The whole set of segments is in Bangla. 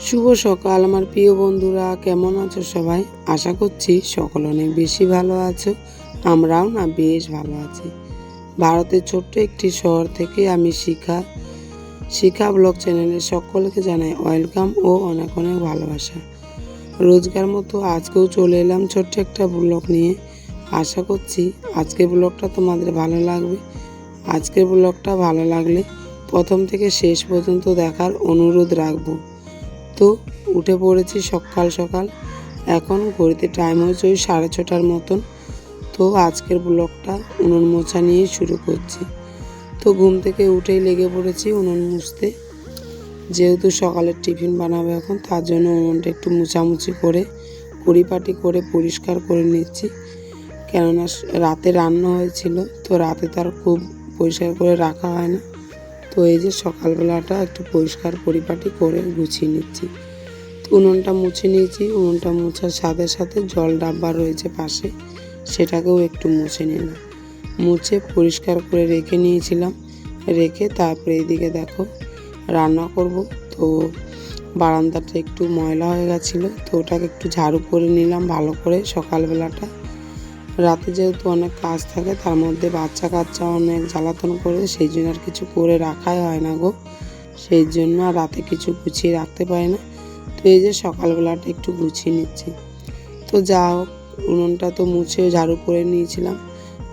শুভ সকাল, আমার প্রিয় বন্ধুরা, কেমন আছো সবাই? আশা করছি সকল অনেক বেশি ভালো আছো, আমরাও না বেশ ভালো আছি। ভারতের ছোট্ট একটি শহর থেকে আমি শিখা শিখা ব্লগ চ্যানেলে সকলকে জানাই ওয়েলকাম ও অনেক অনেক ভালোবাসা। রোজগার মতো আজকেও চলে এলাম ছোট্ট একটা ব্লগ নিয়ে। আশা করছি আজকের ব্লগটা তোমাদের ভালো লাগবে। আজকের ব্লগটা ভালো লাগলে প্রথম থেকে শেষ পর্যন্ত দেখার অনুরোধ রাখব। তো উঠে পড়েছি সকাল সকাল। এখন ঘড়িতে টাইম হয়েছে ওই সাড়ে ছটার মতন। তো আজকের ব্লগটা উনুন মোছা নিয়ে শুরু করছি। তো ঘুম থেকে উঠেই লেগে পড়েছি উনুন মুছতে। যেহেতু সকালের টিফিন বানাবে এখন, তার জন্য উনুনটা একটু মুছামুছি করে পরিপাটি করে পরিষ্কার করে নিচ্ছি। কেননা রাতে রান্না হয়েছিল, তো রাতে তার খুব পরিষ্কার করে রাখা হয় না। তো এই যে সকালবেলাটা একটু পরিষ্কার পরিপাটি করে গুছিয়ে নিচ্ছি। উনুনটা মুছে নিয়েছি, উনুনটা মুছার সাথে সাথে জল ডাব্বা রয়েছে পাশে, সেটাকেও একটু মুছে নিলাম। মুছে পরিষ্কার করে রেখে নিয়েছিলাম, রেখে তারপরে এদিকে দেখো রান্না করব। তো বারান্দাটা একটু ময়লা হয়ে গেছিল, তো ওটাকে একটু ঝাড়ু করে নিলাম ভালো করে সকালবেলাটা। রাতে যেহেতু অনেক কাজ থাকে, তার মধ্যে বাচ্চা কাচ্চা অনেক জ্বালাতন করে, সেই জন্য আর কিছু করে রাখাই হয় না গো। সেই জন্য আর রাতে কিছু গুছিয়ে রাখতে পারি না। তো এই যে সকালবেলাটা একটু গুছিয়ে নিচ্ছি। তো যা হোক, উনুনটা তো মুছে ঝাড়ু করে নিয়েছিলাম।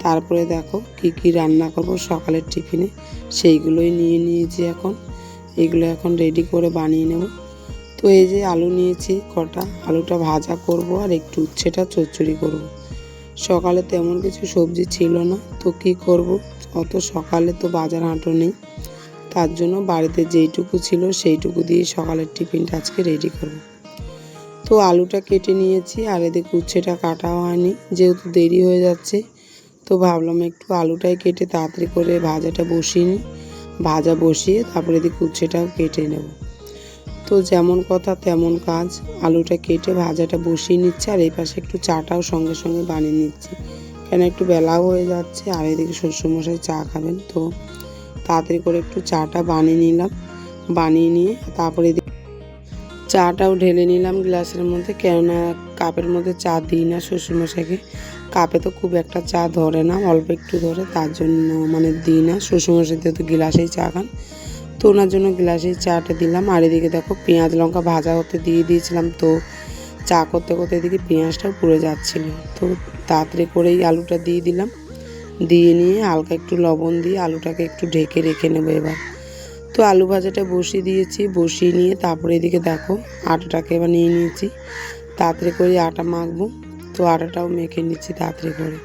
তারপরে দেখো কি কি রান্না করব সকালের টিফিনে। সেইগুলোই নিয়ে নিয়েছি এখন। এগুলো এখন রেডি করে বানিয়ে নেব। তো এই যে আলু নিয়েছি কটা। আলুটা ভাজা করব আর একটু উচ্ছেটা চচ্চড়ি করব। সকালে তেমন কিছু সবজি ছিল না, তো কি করব? অত সকালে তো বাজার হাঁটো নেই। তার জন্য বাড়িতে যেইটুকু ছিল সেইটুকু দিয়ে সকালের টিফিনটা আজকে রেডি করব। তো আলুটা কেটে নিয়েছি আর এদিকে উচ্ছেটা কাটা হয়নি, যেহেতু দেরি হয়ে যাচ্ছে, তো ভাবলাম একটু আলুটাই কেটে তাড়াতাড়ি করে ভাজাটা বসিয়ে নিই। ভাজা বসিয়ে তারপরে এদিকে উচ্ছেটাও কেটে নেব। তো যেমন কথা তেমন কাজ। আলুটা কেটে ভাজাটা বসিয়ে নিচ্ছে আর এই পাশে একটু চাটাও সঙ্গে সঙ্গে বানিয়ে নিচ্ছি। কেন একটু বেলাও হয়ে যাচ্ছে আর এদিকে শ্বশুরমশাই চা খাবেন, তো তাড়াতাড়ি করে একটু চাটা বানিয়ে নিলাম, বানিয়ে নিয়ে তারপরে চাটাও ঢেলে নিলাম গ্লাসের মধ্যে। কেননা কাপের মধ্যে চা দিই না শ্বশুরমশাইকে। কাপে তো খুব একটা চা ধরে না, অল্প একটু ধরে, তার জন্য মানে দিই না। শ্বশুরমশাই তো গ্লাসেই চা খান তো ওনার জন্য গ্লাসেই চাটা দিলাম। আর এদিকে দেখো পেঁয়াজ লঙ্কা ভাজা হতে দিয়ে দিয়েছিলাম তো চা করতে করতে এদিকে পেঁয়াজটাও পুড়ে যাচ্ছিল। তো তাড়াতাড়ি করেই আলুটা দিয়ে দিলাম। দিয়ে নিয়ে হালকা একটু লবণ দিয়ে আলুটাকে একটু ঢেকে রেখে নেব এবার। তো আলু ভাজাটা বসিয়ে দিয়েছি, বসিয়ে নিয়ে তারপরে এদিকে দেখো আটাটাকে এবার নিয়ে নিয়েছি। তাড়াতাড়ি করে আটা মাখবো, তো আটাটাও মেখে নিচ্ছি তাড়াতাড়ি করে।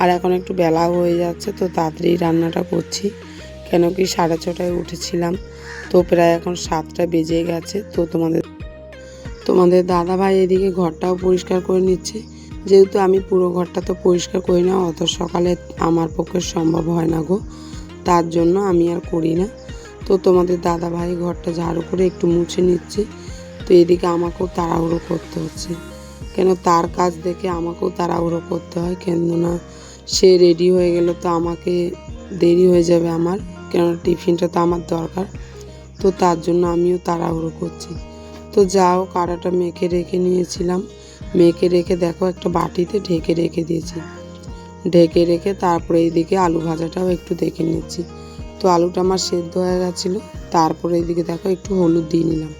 আর এখন একটু বেলাও হয়ে যাচ্ছে, তো তাড়াতাড়ি রান্নাটা করছি। কেন কি সাড়ে ছটায় উঠেছিলাম? তো প্রায় এখন সাতটা বেজে গেছে। তো তোমাদের তোমাদের দাদা ভাই এদিকে ঘরটাও পরিষ্কার করে নিচ্ছে। যেহেতু আমি পুরো ঘরটা তো পরিষ্কার করি না, অত সকালে আমার পক্ষে সম্ভব হয় না গো। তার জন্য আমি আর করি না। তো তোমাদের দাদা ভাই ঘরটা ঝাড়ু করে একটু মুছে নিচ্ছে। তো এদিকে আমাকেও তাড়াহুড়ো করতে হচ্ছে। কেন তার কাজ দেখে আমাকেও তাড়াহুড়ো করতে হয়। কেননা সে রেডি হয়ে গেলে তো আমাকে দেরি হয়ে যাবে আমার। কেন টিফিনটা তো আমার দরকার। তো তার জন্য আমিও তাড়াহুড়ো করছি। তো যাও কাড়াটা মেখে রেখে নিয়েছিলাম। মেখে রেখে দেখো একটা বাটিতে ঢেকে রেখে দিয়েছি। ঢেকে রেখে তারপরে এইদিকে আলু ভাজাটাও একটু দেখে নিচ্ছি। তো আলুটা আমার সেদ্ধ হয়ে গেছিল, তারপরে এইদিকে দেখো একটু হলুদ দিয়ে নিলাম।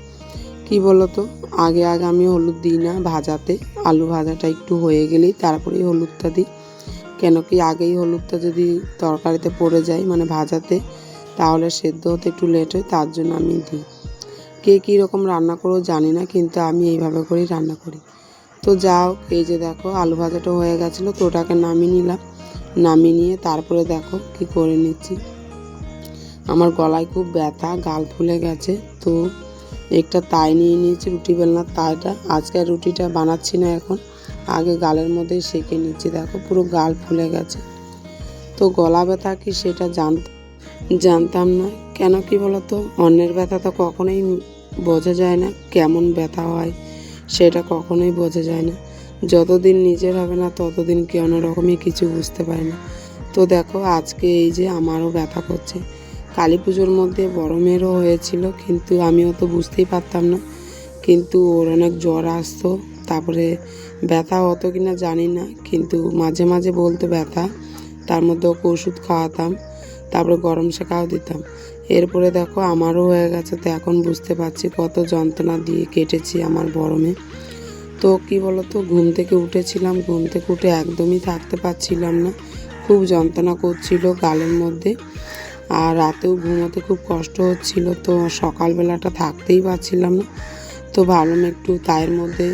কি বলতো? আগে আগে আমি হলুদ দিই না ভাজাতে, আলু ভাজাটা একটু হয়ে গেলেই তারপরেই হলুদটা দিই। কেন কি আগেই হলুদটা যদি তরকারিতে পড়ে যায় মানে ভাজাতে, তাহলে সেদ্ধ হতে একটু লেট হয়, তার জন্য আমি দিই। কে কী রকম রান্না করো জানি না, কিন্তু আমি এইভাবে করেই রান্না করি। তো যাও, এই যে দেখো, আলু ভাজাটা হয়ে গেছিল, তো ওটাকে নামিয়ে নিলাম। নামিয়ে নিয়ে তারপরে দেখো কি করে নিচ্ছি। আমার গলায় খুব ব্যথা, গাল ফুলে গেছে, তো একটা তাই নিয়ে নিয়েছি, রুটি বেলনার তাইটা। আজকে রুটিটা বানাচ্ছি না এখন। আগে গালের মধ্যেই সেঁকে নিচ্ছি। দেখো পুরো গাল ফুলে গেছে। তো গলা ব্যথা কি সেটা জান জানতাম না। কেন কি বলতো? অন্যের ব্যথা তো কখনোই বোঝা যায় না কেমন ব্যথা হয়, সেটা কখনোই বোঝা যায় না। যতদিন নিজের হবে না, ততদিন কি রকমই কিছু বুঝতে পারি না। তো দেখো আজকে এই যে আমারও ব্যথা করছে। কালী পুজোর মধ্যে বড় মেয়েরও হয়েছিল, কিন্তু আমি অত বুঝতেই পারতাম না। কিন্তু ওর অনেক জ্বর আসতো। তারপরে ব্যথা হতো কিনা জানি না, কিন্তু মাঝে মাঝে বলতো ব্যথা, তার মধ্যে ওকে ওষুধ খাওয়াতাম, তারপরে গরম শেখাও দিতাম। এরপরে দেখো আমারও হয়ে গেছে, তো এখন বুঝতে পারছি কত যন্ত্রণা দিয়ে কেটেছি আমার গরমে তো কি বলতো, ঘুম থেকে উঠেছিলাম, ঘুম থেকে উঠে একদমই থাকতে পারছিলাম না, খুব যন্ত্রণা করছিল গালের মধ্যে। আর রাতেও ঘুমোতে খুব কষ্ট হচ্ছিল, তো সকালবেলাটা থাকতেই পারছিলাম না। তো ভাবলাম একটু তায়ের মধ্যে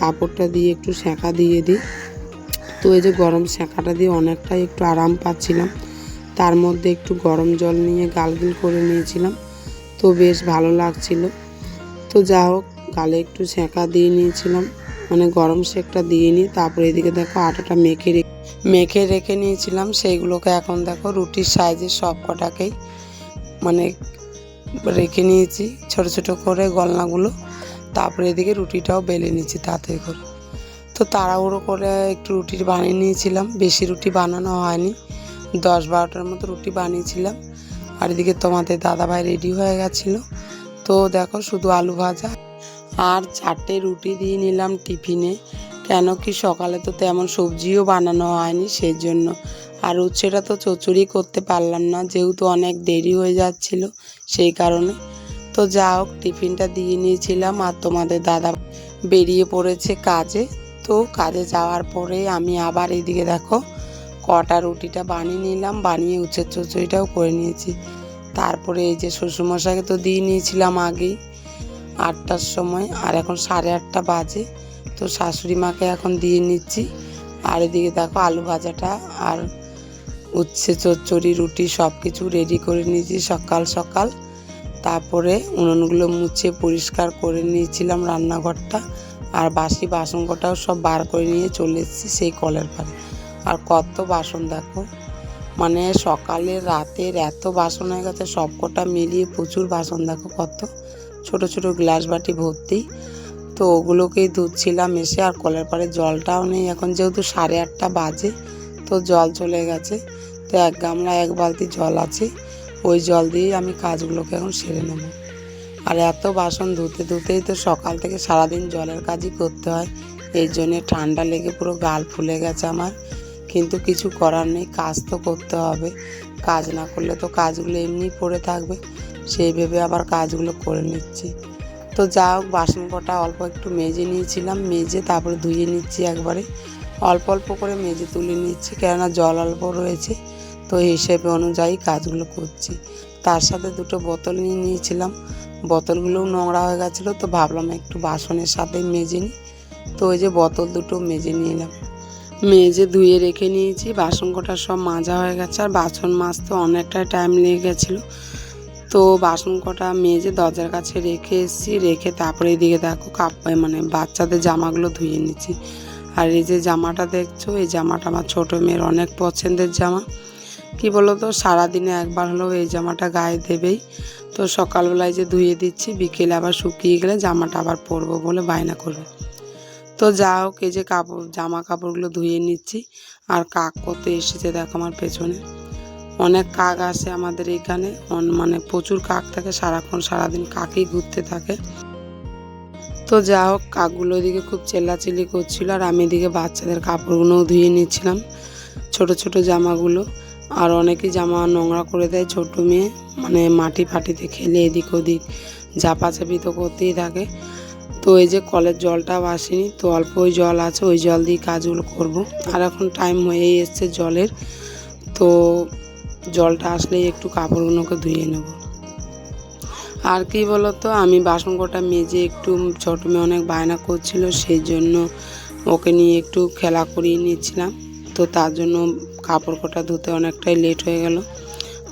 কাপড়টা দিয়ে একটু সেঁকা দিয়ে দিই। তো এই যে গরম সেঁকাটা দিয়ে অনেকটাই একটু আরাম পাচ্ছিলাম। তার মধ্যে একটু গরম জল নিয়ে গালগিল করে নিয়েছিলাম। তো বেশ ভালো লাগছিল। তো যা হোক, গালে একটু সেঁকা দিয়ে নিয়েছিলাম। মানে গরম সেঁকটা দিয়ে নিই তারপরে এদিকে দেখো আটাটা মেখে রেখে মেখে রেখে নিয়েছিলাম। সেইগুলোকে এখন দেখো রুটির সাইজের সব কটাকেই মানে রেখে নিয়েছি। ছোট ছোট করে গলনাগুলো। তারপরে এদিকে রুটিটাও বেলে নিয়েছি তাতে করে। তো তাড়াহুড়ো করে একটু রুটি বানিয়ে নিয়েছিলাম। বেশি রুটি বানানো হয়নি। দশ বারোটার মতো রুটি বানিয়েছিলাম। আর এদিকে তোমাদের দাদাভাই রেডি হয়ে গেছিল। তো দেখো শুধু আলু ভাজা আর চারটে রুটি দিয়ে নিলাম টিফিনে। কেন কি সকালে তো তেমন সবজিও বানানো হয়নি সেই জন্য আর উচ্ছেটা তো চচড়ি করতে পারলাম না, যেহেতু অনেক দেরি হয়ে যাচ্ছিল সেই কারণে। তো যা হোক, টিফিনটা দিয়ে নিয়েছিলাম আর তোমাদের দাদা বেরিয়ে পড়েছে কাজে। তো কাজে যাওয়ার পরে আমি আবার এইদিকে দেখো, কটা রুটিটা বানিয়ে নিলাম, বানিয়ে উচ্ছের চচড়িটাও করে নিয়েছি। তারপরে এই যে শ্বশুরমশাইকে তো দিয়ে নিয়েছিলাম আগেই আটটার সময়, আর এখন সাড়ে আটটা বাজে, তো শাশুড়ি মাকে এখন দিয়ে নিচ্ছি। আর এদিকে দেখো আলু ভাজাটা আর উচ্ছে চচ্চড়ি, রুটি সব কিছু রেডি করে নিয়েছি সকাল সকাল। তারপরে উনুনগুলো মুছে পরিষ্কার করে নিয়েছিলাম রান্নাঘরটা। আর বাসি বাসন কটাও সব বার করে নিয়ে চলে এসেছি সেই কলের পাড়ে। আর কত বাসন দেখো। মানে সকালে, রাতের এত বাসন হয়ে গেছে সব কটা মিলিয়ে প্রচুর বাসন দেখো কত। ছোট ছোট গ্লাস বাটি ভর্তি। তো ওগুলোকেই ধুচ্ছিলাম এসে, আর কলের পাড়ে জলটাও নেই। এখন যেহেতু সাড়ে আটটা বাজে, তো জল চলে গেছে। তো এক গামলা, এক বালতি জল আছে। ওই জল দিয়েই আমি কাজগুলোকে এখন সেরে নেব। আর এত বাসন ধুতে ধুতেই তো সকাল থেকে সারাদিন জলের কাজই করতে হয়। এই জন্যে ঠান্ডা লেগে পুরো গাল ফুলে গেছে আমার। কিন্তু কিছু করার নেই, কাজ তো করতে হবে। কাজ না করলে তো কাজগুলো এমনি পড়ে থাকবে। সেই ভেবে আবার কাজগুলো করে নিচ্ছি। তো যা হোক, বাসন কটা অল্প একটু মেজে নিয়েছিলাম, মেজে তারপরে ধুয়ে নিচ্ছি একবারে। অল্প অল্প করে মেজে তুলে নিচ্ছি, কেননা জল অল্প রয়েছে। তো হিসেবে অনুযায়ী কাজগুলো করছি। তার সাথে দুটো বোতল নিয়ে নিয়েছিলাম। বোতলগুলোও নোংরা হয়ে গেছিল, তো ভাবলাম একটু বাসনের সাথে মেজে নিই। তো ওই যে বোতল দুটো মেজে নিলাম। মেজে ধুয়ে রেখে নিয়েছি, বাসন কটা সব মাজা হয়ে গেছে, আর বাসন মাজতে অনেকটা টাইম লেগে গেছিল। তো বাসন কটা মেজে দরজার কাছে রেখে এসেছি, রেখে তারপরে এদিকে দেখো কাপ মানে বাচ্চাদের জামাগুলো ধুয়ে নিচ্ছি। আর এই যে জামাটা দেখছ, এই জামাটা আমার ছোটো মেয়ের অনেক পছন্দের জামা। কি বলো তো সারাদিনে একবার হলেও এই জামাটা গায়ে দেবেই। তো সকালবেলায় যে ধুয়ে দিচ্ছি, বিকেলে আবার শুকিয়ে গেলে জামাটা আবার পরবো বলে বায়না করবে। তো যা হোক, এই যে কাপড়, জামা কাপড়গুলো ধুয়ে নিচ্ছি। আর কাক কত এসেছে দেখো আমার পেছনে। অনেক কাক আসে আমাদের এখানে। মানে প্রচুর কাক থাকে, সারাক্ষণ সারাদিন কাকই ঘুরতে থাকে। তো যা হোক, কাকগুলো এদিকে খুব চেল্লাচিল্লি করছিল, আর আমি এদিকে বাচ্চাদের কাপড়গুলোও ধুয়ে নিচ্ছিলাম, ছোট ছোট জামাগুলো। আর অনেকেই জামা নোংরা করে দেয় ছোট মেয়ে মানে মাটি ফাটিতে খেলে এদিক ওদিক, ঝাপাঝাপি তো করতেই থাকে। তো এই যে কলের জলটাও আসেনি, তো অল্প ওই জল আছে, ওই জল দিয়ে কাজগুলো করব। আর এখন টাইম হয়েই এসছে জলের, তো জলটা আসলেই একটু কাপড়গুলোকে ধুয়ে নেব। আর কি বলতো, আমি বাসন কটা মেজে একটু ছোট মেয়ে অনেক বায়না করছিল, সেই জন্য ওকে নিয়ে একটু খেলা করিয়ে নিয়েছিলাম তো তার জন্য কাপড় কটা ধুতে অনেকটাই লেট হয়ে গেল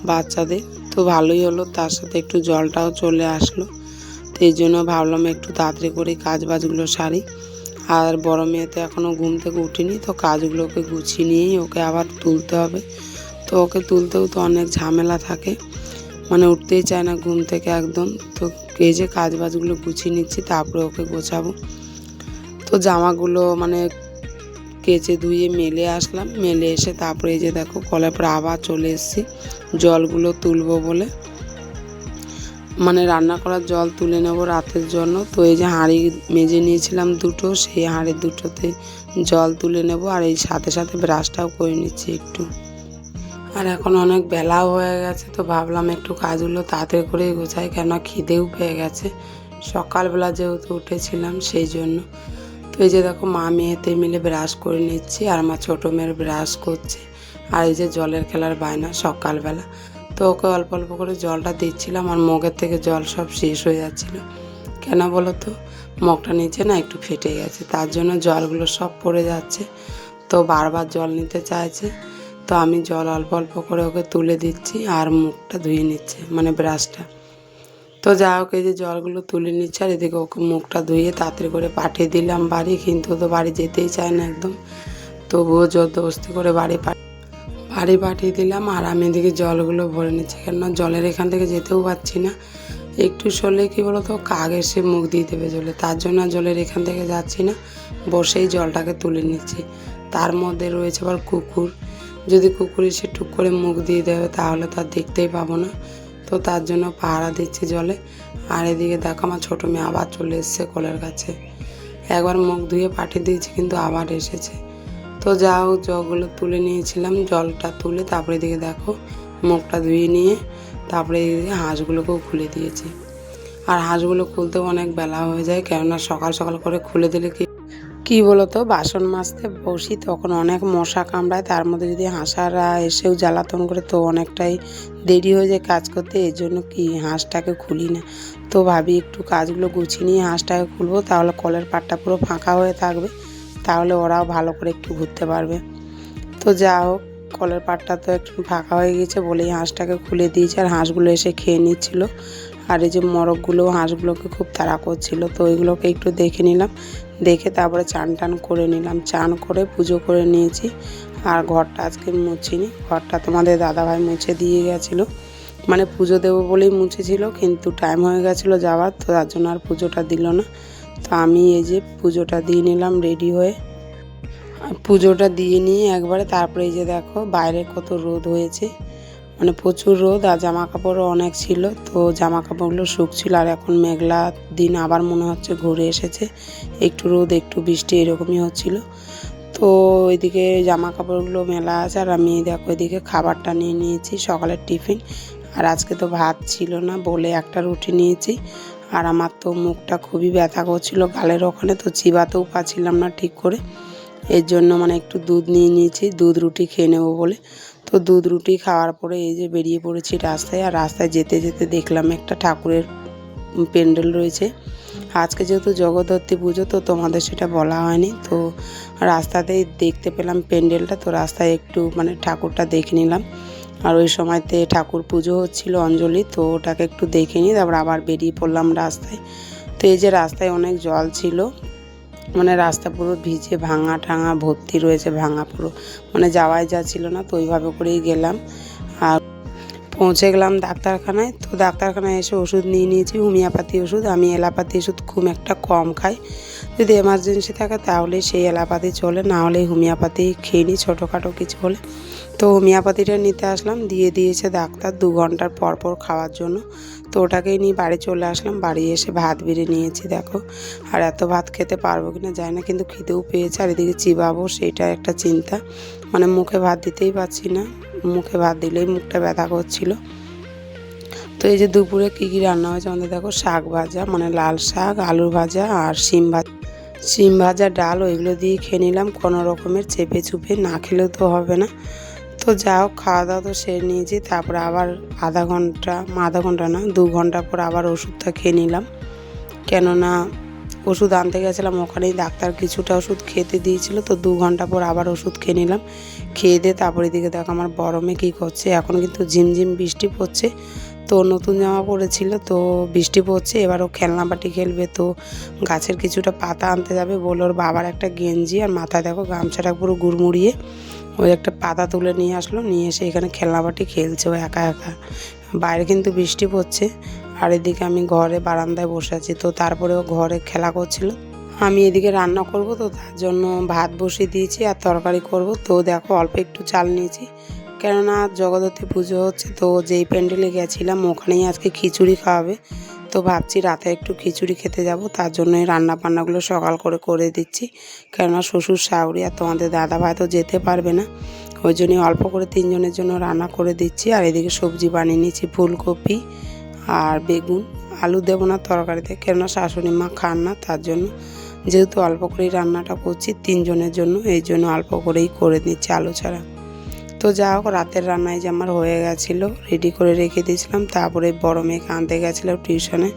বাচ্চাদের। তো ভালোই হলো, তার সাথে একটু জলটাও চলে আসলো। তো এই জন্য ভাবলাম একটু তাড়াতাড়ি করে কাজ বাজগুলো সারি। আর বড় মেয়ে তো এখনও ঘুম থেকে উঠিনি, তো কাজগুলোকে গুছিয়ে নিয়েই ওকে আবার তুলতে হবে। তো ওকে তুলতেও তো অনেক ঝামেলা থাকে মানে উঠতেই চায় না ঘুম থেকে একদম। তো এই যে কাজ বাজগুলো গুছিয়ে নিচ্ছি, তারপরে ওকে গোছাবো। তো জামাগুলো মানে কেচে ধুয়ে মেলে আসলাম। মেলে এসে তারপরে এই যে দেখো, কলের পরে আবার চলে এসেছি। জলগুলো তুলবো বলে। মানে রান্না করার জল তুলে নেব রাতের জন্য। তো এই যে হাঁড়ি মেজে নিয়েছিলাম দুটো, সেই হাঁড়ি দুটোতে জল তুলে নেব। আর এই সাথে সাথে ব্রাশটাও করে নিচ্ছি একটু। আর এখন অনেক বেলাও হয়ে গেছে, তো ভাবলাম একটু কাজগুলো তাড়াতাড়ি করেই গোছাই কেন খিদেও পেয়ে গেছে। সকালবেলা যেহেতু উঠেছিলাম, সেই জন্য তো এই যে দেখো মা মেয়েতে মিলে ব্রাশ করে নিচ্ছি আর আমার ছোটো মেয়ের ব্রাশ করছে। আর এই যে জলের খেলার বায়না সকালবেলা। তো ওকে অল্প অল্প করে জলটা দিচ্ছিলাম আর মগের থেকে জল সব শেষ হয়ে যাচ্ছিল। কেন বলো তো? মগটা নিচে না একটু ফেটে গেছে, তার জন্য জলগুলো সব পড়ে যাচ্ছে। তো বারবার জল নিতে চাইছে। তো আমি জল অল্প অল্প করে ওকে তুলে দিচ্ছি আর মুখটা ধুয়ে নিচ্ছে মানে ব্রাশটা। তো যা হোক, এই যে জলগুলো তুলে নিচ্ছে আর এদিকে ওকে মুখটা ধুয়ে তাড়াতাড়ি করে পাঠিয়ে দিলাম বাড়ি, কিন্তু তো বাড়ি যেতেই চায় না একদম। তবুও জোরদস্তি করে বাড়ি বাড়ি পাঠিয়ে দিলাম আর আমি এদিকে জলগুলো ভরে নিচ্ছি, কেননা জলের এখান থেকে যেতেও পারছি না। একটু সরলে কি তো কাক এসে মুখ দিয়ে দেবে জলে? তার জন্য জলের এখান থেকে যাচ্ছি না, বসেই জলটাকে তুলে নিচ্ছি। তার মধ্যে রয়েছে আবার কুকুর। যদি কুকুর এসে টুক করে মুখ দিয়ে দেবে, তাহলে তো আর দেখতেই পাবো না। তো তার জন্য পাহারা দিচ্ছি জলে। আর এদিকে দেখো আমার ছোটো মেয়ে আবার চলে এসছে কলের কাছে। একবার মুখ ধুয়ে পাঠিয়ে দিয়েছি, কিন্তু আবার এসেছে। তো যা হোক, জলগুলো তুলে নিয়েছিলাম, জলটা তুলে তারপরে এদিকে দেখো মুখটা ধুয়ে নিয়ে তারপরে এদিকে হাঁসগুলোকেও খুলে দিয়েছি। আর হাঁসগুলো খুলতেও অনেক বেলা হয়ে যায়, কেননা সকাল সকাল করে খুলে দিলে কি কি বলতো? বাসন মাজতে বসি, তখন অনেক মশা কামড়ায়, তার মধ্যে যদি হাঁসারা এসেও জ্বালাতন করে, তো অনেকটাই দেরি হয়ে যায় কাজ করতে। এই জন্য কি, হাঁসটাকে খুলি না। তো ভাবি একটু কাজগুলো গুছিয়ে নিয়ে হাঁসটাকে খুলবো, তাহলে কলের পাটটা পুরো ফাঁকা হয়ে থাকবে, তাহলে ওরাও ভালো করে একটু ঘুরতে পারবে। তো যা হোক, কলের পাটটা তো একটু ফাঁকা হয়ে গেছে, বলেই হাঁসটাকে খুলে দিয়েছে, আর হাঁসগুলো এসে খেয়ে নিচ্ছিল। আর এই যে মরকগুলো হাঁসগুলোকে খুব তাড়া করছিল, তো ওইগুলোকে একটু দেখে নিলাম। দেখে তারপরে চান টান করে নিলাম। চান করে পুজো করে নিয়েছি। আর ঘরটা আজকে মুছিনি। ঘরটা তোমাদের দাদাভাই মুছে দিয়ে গেছিল। মানে পুজো দেবো বলেই মুছেছিল, কিন্তু টাইম হয়ে গেছিল যাওয়ার, তো তার জন্য আর পুজোটা দিল না। তো আমি এই যে পুজোটা দিয়ে নিলাম রেডি হয়ে। পুজোটা দিয়ে নিয়ে একবারে তারপরে এই যে দেখো, বাইরে কত রোদ হয়েছে। মানে প্রচুর রোদ আর জামা কাপড়ও অনেক ছিল, তো জামা কাপড়গুলো শুকছিল আর এখন মেঘলা দিন আবার মনে হচ্ছে ঘুরে এসেছে। একটু রোদ, একটু বৃষ্টি এরকমই হচ্ছিল। তো ওইদিকে জামা কাপড়গুলো মেলা আছে আর আমি দেখো এদিকে খাবারটা নিয়ে নিয়েছি, সকালের টিফিন। আর আজকে তো ভাত ছিল না বলে একটা রুটি নিয়েছি। আর আমার তো মুখটা খুবই ব্যথা করছিল গালের ওখানে, তো চিবাতেও পাচ্ছিলাম না ঠিক করে। এর জন্য মানে একটু দুধ নিয়ে নিয়েছি, দুধ রুটি খেয়ে নেব বলে। তো দুধ রুটি খাওয়ার পরে এই যে বেরিয়ে পড়েছি রাস্তায়, আর রাস্তায় যেতে যেতে দেখলাম একটা ঠাকুরের প্যান্ডেল রয়েছে। আজকে যেহেতু জগদ্ধাত্রী পুজো, তো তোমাদের সেটা বলা হয়নি। তো রাস্তাতেই দেখতে পেলাম প্যান্ডেলটা, তো রাস্তায় একটু মানে ঠাকুরটা দেখে নিলাম। আর ওই সময়তে ঠাকুর পুজো হচ্ছিল অঞ্জলি, তো ওটাকে একটু দেখে নিই তারপর আবার বেরিয়ে পড়লাম রাস্তায়। তো এই যে রাস্তায় অনেক জল ছিল মানে রাস্তা পুরো ভিজে, ভাঙা ঠাঙা ভর্তি রয়েছে, ভাঙা পুরো। মানে যাওয়াই যাচ্ছিল না, তো ওইভাবে করেই গেলাম। আর পৌঁছে গেলাম ডাক্তারখানায়। তো ডাক্তারখানায় এসে ওষুধ নিয়ে নিয়েছি, হোমিওপ্যাথি ওষুধ। আমি এলাপাতি ওষুধ খুব একটা কম খাই। যদি এমার্জেন্সি থাকে তাহলে সেই এলাপাতি চলে, না হলে হোমিওপ্যাথি খেয়ে নিই, ছোটোখাটো কিছু হলে। তো হোমিওপ্যাথিটা নিতে আসলাম, দিয়ে দিয়েছে ডাক্তার দু ঘণ্টার পর পর খাওয়ার জন্য। তো ওটাকেই নিয়ে বাড়ি চলে আসলাম। বাড়ি এসে ভাত বেড়ে নিয়েছি, দেখো। আর এত ভাত খেতে পারব কি না যায় না, কিন্তু খিদেও পেয়েছে। আর এদিকে চিবাবো সেইটা একটা চিন্তা। মানে মুখে ভাত দিতেই পারছি না। মুখে ভাত দিলেই মুখটা ব্যথা করছিল। তো এই যে দুপুরে কী কী রান্না হয়েছে আমাদের, দেখো, শাক ভাজা মানে লাল শাক আলু ভাজা আর শিম ভাজা। শিম ভাজা, ডাল, ওইগুলো দিয়ে খেয়ে নিলাম। কোনো রকমের চেপে চুপে না খেলেও তো হবে না। তো যা হোক খাওয়া দাওয়া তো সেরে নিয়েছি। তারপরে আবার আধা ঘণ্টা আধা ঘণ্টা না, দু ঘণ্টা পর আবার ওষুধটা খেয়ে নিলাম। কেননা ওষুধ আনতে গেছিলাম, ওখানেই ডাক্তার কিছুটা ওষুধ খেতে দিয়েছিল, তো দু ঘণ্টা পর আবার ওষুধ খেয়ে নিলাম। খেয়ে দিয়ে তারপরে দিকে দেখো আমার গরমে কী করছে। এখন কিন্তু ঝিমঝিম বৃষ্টি পড়ছে, তো নতুন জামা পরেছিল, তো বৃষ্টি পড়ছে, এবার ও খেলনা বাটি খেলবে, তো গাছের কিছুটা পাতা আনতে যাবে বলে ওর বাবার একটা গেঞ্জি আর মাথায় দেখো গামছাটা পুরো গুড়মুড়িয়ে ওই একটা পাতা তুলে নিয়ে আসলো, নিয়ে এসে এখানে খেলনা বাটি খেলছে ও একা একা। বাইরে কিন্তু বৃষ্টি পড়ছে, আর এদিকে আমি ঘরে বারান্দায় বসে আছি। তো তারপরে ও ঘরে খেলা করছিল। আমি এদিকে রান্না করব তো, তার জন্য ভাত বসিয়ে দিয়েছি আর তরকারি করব। তো দেখো অল্প একটু চাল নিয়েছি। কেননা জগদ্ধাত্রী পুজো হচ্ছে, তো যেই প্যান্ডেলে গেছিলাম, ওখানেই আজকে খিচুড়ি খাওয়াবে। তো ভাবছি রাতে একটু খিচুড়ি খেতে যাব, তার জন্যই রান্না বান্নাগুলো সকাল করে করে দিচ্ছি। কেননা শ্বশুর, শাশুড়ি আর তোমাদের দাদা ভাই তো যেতে পারবে না। ওই জন্যই অল্প করে তিনজনের জন্য রান্না করে দিচ্ছি। আর এদিকে সবজি বানিয়ে নিচ্ছি, ফুলকপি আর বেগুন। আলু দেবো না তরকারিতে, কেননা শাশুড়ি মা খান না, তার জন্য। যেহেতু অল্প করেই রান্নাটা করছি তিনজনের জন্য, এই জন্য অল্প করেই করে নিচ্ছি আলু ছাড়া। তো যা হোক, রাতের রান্নায় যে আমার হয়ে গেছিল রেডি করে রেখে দিয়েছিলাম। তারপরে বড় মেয়েকে আনতে গেছিল টিউশনে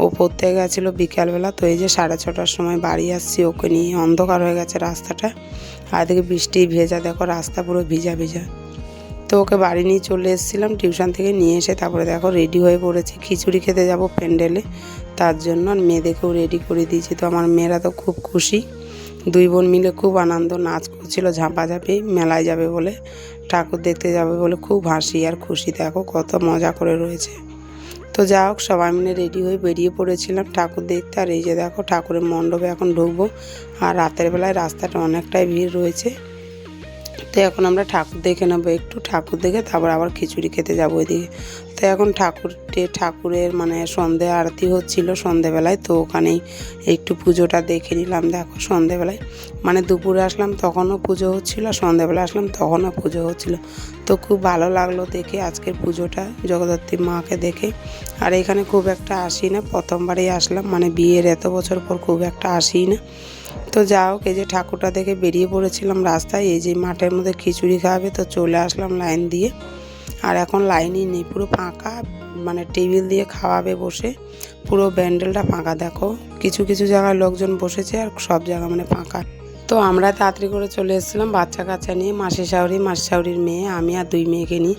ও পড়তে গেছিল বিকালবেলা, তো এই যে সাড়ে ছটার সময় বাড়ি আসছি, ওকে নিয়ে অন্ধকার হয়ে গেছে রাস্তাটা। আর এদিকে বৃষ্টি ভেজা, দেখো রাস্তা পুরো ভিজা ভিজা। তো ওকে বাড়ি নিয়ে চলে এসেছিলাম টিউশন থেকে নিয়ে এসে তারপরে দেখো রেডি হয়ে পড়েছি, খিচুড়ি খেতে যাব প্যান্ডেলে। তার জন্য আর মেয়েদেরকেও রেডি করে দিয়েছি, তো আমার মেয়েরা তো খুব খুশি। দুই বোন মিলে খুব আনন্দ, নাচ করছিল, ঝাঁপাঝাঁপি, মেলায় যাবে বলে। ঠাকুর দেখতে যাবে বলে খুব হাসি আর খুশি। দেখো কত মজা করে রয়েছে। তো যা হোক, সবাই মিলে রেডি হয়ে বেরিয়ে পড়েছিলাম ঠাকুর দেখতে। আর এই যে দেখো ঠাকুরের মণ্ডপে এখন ঢুকবো। আর রাতের বেলায় রাস্তাটা অনেকটাই ভিড় রয়েছে। তো এখন আমরা ঠাকুর দেখে নেব, একটু ঠাকুর দেখে তারপর আবার খিচুড়ি খেতে যাব ওইদিকে। তো এখন ঠাকুরটে ঠাকুরের মানে সন্ধে আরতি হচ্ছিল সন্ধেবেলায়, তো ওখানেই একটু পুজোটা দেখে নিলাম। দেখো সন্ধেবেলায় মানে দুপুরে আসলাম তখনও পুজো হচ্ছিল, সন্ধেবেলা আসলাম তখনও পুজো হচ্ছিল। তো খুব ভালো লাগল দেখে আজকের পুজোটা জগদ্ধাত্রী মাকে দেখে। আর এখানে খুব একটা আসি না, প্রথমবারেই আসলাম মানে বিয়ের এত বছর পর খুব একটা আসি না। তো যা হোক, এই যে ঠাকুরটা দেখে বেরিয়ে পড়েছিলাম রাস্তায়, এই যে মাঠের মধ্যে খিচুড়ি খাওয়াবে তো চলে আসলাম লাইন দিয়ে। আর এখন লাইনই নেই, পুরো ফাঁকা মানে টেবিল দিয়ে খাওয়াবে বসে। পুরো ব্যান্ডেলটা ফাঁকা, দেখো। কিছু কিছু জায়গায় লোকজন বসেছে আর সব জায়গা মানে ফাঁকা। তো আমরা তাড়াতাড়ি করে চলে এসেছিলাম বাচ্চা কাচ্চা নিয়ে, মাসি শাউরি, মাসি শাউরির মেয়ে, আমি আর দুই মেয়েকে নিই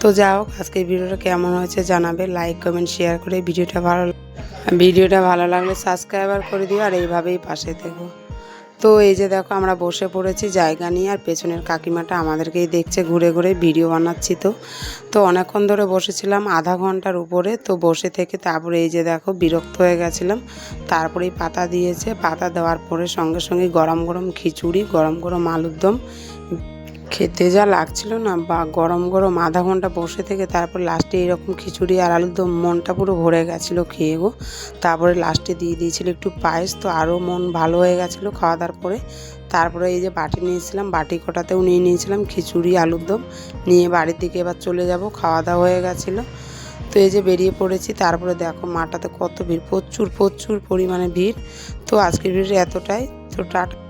তো যাও আজকের ভিডিওটা কেমন হয়েছে জানাবে লাইক কমেন্ট শেয়ার করে ভিডিওটা ভালো ভিডিওটা ভালো লাগলে সাবস্ক্রাইবার করে দিও আর এইভাবেই পাশে থেকো। তো এই যে দেখো, আমরা বসে পড়েছি জায়গা নিয়ে, আর পেছনের কাকিমাটা আমাদেরকেই দেখছে, ঘুরে ঘুরে ভিডিও বানাচ্ছি তো। তো অনেকক্ষণ ধরে বসেছিলাম আধা ঘণ্টার উপরে, তো বসে থেকে তারপরে এই যে দেখো, বিরক্ত হয়ে গেছিলাম। তারপরেই পাতা দিয়েছে, পাতা দেওয়ার পরে সঙ্গে সঙ্গে গরম গরম খিচুড়ি, গরম গরম আলুর দম খেতে যা লাগছিল না, বা গরম গরম আধা ঘণ্টা বসে থেকে তারপর লাস্টে এরকম খিচুড়ি আর আলুর দম মনটা পুরো ভরে গেছিল খেয়ে গো। তারপরে লাস্টে দিয়ে দিয়েছিল একটু পায়েস, তো আরও মন ভালো হয়ে গেছিল খাওয়া দাওয়ার পরে। তারপরে এই যে বাটি নিয়েছিলাম, বাটি কটাতেও নিয়ে নিয়েছিলাম খিচুড়ি, আলুর দম। নিয়ে বাড়ির দিকে এবার চলে যাব, খাওয়া দাওয়া হয়ে গেছিল। তো এই যে বেরিয়ে পড়েছি, তারপরে দেখো মাটাতে কত ভিড়, প্রচুর প্রচুর পরিমাণে ভিড়। তো আজকের ভিড় এতটাই। তো টাটা।